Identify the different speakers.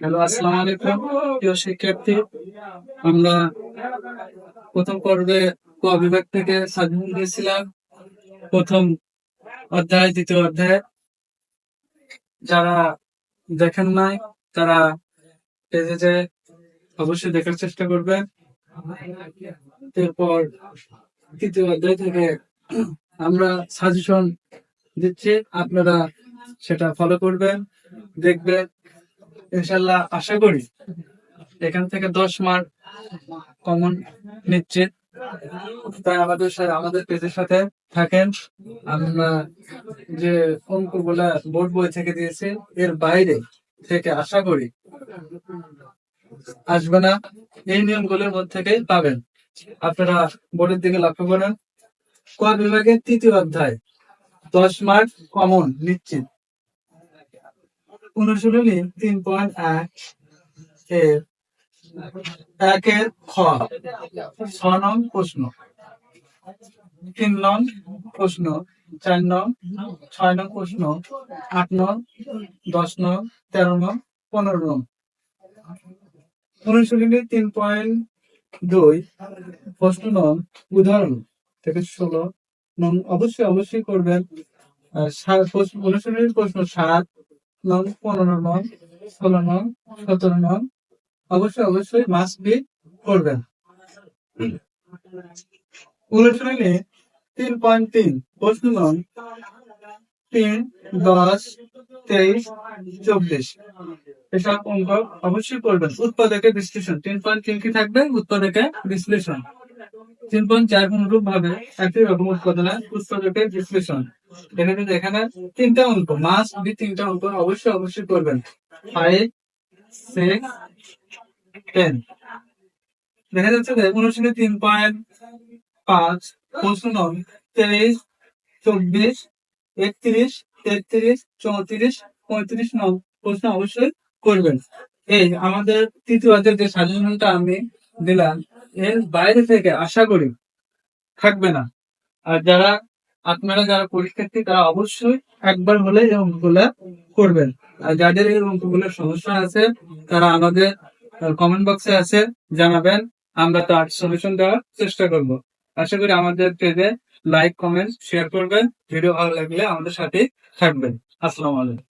Speaker 1: Hello, আসসালামু আলাইকুম। প্রিয় শিক্ষার্থী, আমরা প্রথম পর্বে ক থেকে সাজেশন দিয়েছিলাম প্রথম অধ্যায়, দ্বিতীয় অধ্যায়। যারা দেখেন নাই, তারা পেজে যে অবশ্যই দেখার চেষ্টা করবেন। এরপর তৃতীয় অধ্যায় থেকে আমরা সাজেশন দিচ্ছি, আপনারা সেটা ফলো করবেন, দেখবেন। ইনশাল্লাহ আশা করি এখান থেকে দশ মার্ক কমন নিশ্চিত। তাই আমাদের সাথে আমাদের পেজের সাথে থাকেন। আমরা যে অঙ্কগুলা বোর্ড বই থেকে দিয়েছি, এর বাইরে থেকে আশা করি আসবে না। এই নিয়মগুলোর মধ্যে থেকেই পাবেন। আপনারা বোর্ডের দিকে লক্ষ্য করেন। ক বিভাগের তৃতীয় অধ্যায়? দশ মার্ক কমন নিশ্চিত। অনুশীলনী তিন পয়েন্ট এক এর একের খ ছ নং প্রশ্ন তিন নং প্রশ্ন চার নং ছয় নং প্রশ্ন আট নং দশ নং তেরো নং পনেরো নং অনুশীলনী তিন পয়েন্ট দুই প্রশ্ন নং উদাহরণ থেকে ষোলো নং অবশ্যই অবশ্যই করবেন অনুশীলনীর প্রশ্ন সাত নং, পনেরো নং, ষোলো নং, সতেরো নং, অবশ্যই অবশ্যই মাস্ট বি করবেন। অনুশীলনী তিন পয়েন্ট তিন, প্রশ্ন নং, তিন, দশ, তেইশ, চব্বিশ। এসব অঙ্ক অবশ্যই করবেন। উৎপাদকের বিশ্লেষণ। তিন পয়েন্ট তিন কি থাকবে? উৎপাদকের বিশ্লেষণ। তিন পয়েন্ট চার অনুরূপ ভাবে একই রকম উৎপাদনের উৎপাদকের বিশ্লেষণ। এখানে এখানে তিনটা অঙ্ক, মাস বি তিনটা অঙ্ক, অবশ্যই অবশ্যই করবেন। ফাইভ সিক্স টেন দেখা যাচ্ছে যে অনুশীলনী তিন পয়েন্ট পাঁচ, প্রশ্ন নং, তেইশ, চব্বিশ, একত্রিশ, তেত্রিশ, চৌত্রিশ, পঁয়ত্রিশ নং প্রশ্ন অবশ্যই করবেন। এই আমাদের তৃতীয় যে সাজেশনটা আমি দিলাম এর বাইরে থেকে আশা করি থাকবে না। আর যারা আপনারা যারা পরীক্ষার্থী, তারা অবশ্যই একবার হলে এই অঙ্কগুলা করবেন। আর যাদের এই অঙ্কগুলোর সমস্যা আছে, তারা আমাদের কমেন্ট বক্সে আছে, জানাবেন। আমরা তার সলিউশন দেওয়ার চেষ্টা করব। আশা করি আমাদের পেজে লাইক কমেন্ট শেয়ার করবেন। ভিডিও ভালো লাগলে আমাদের সাথে থাকবেন। আসসালামু আলাইকুম।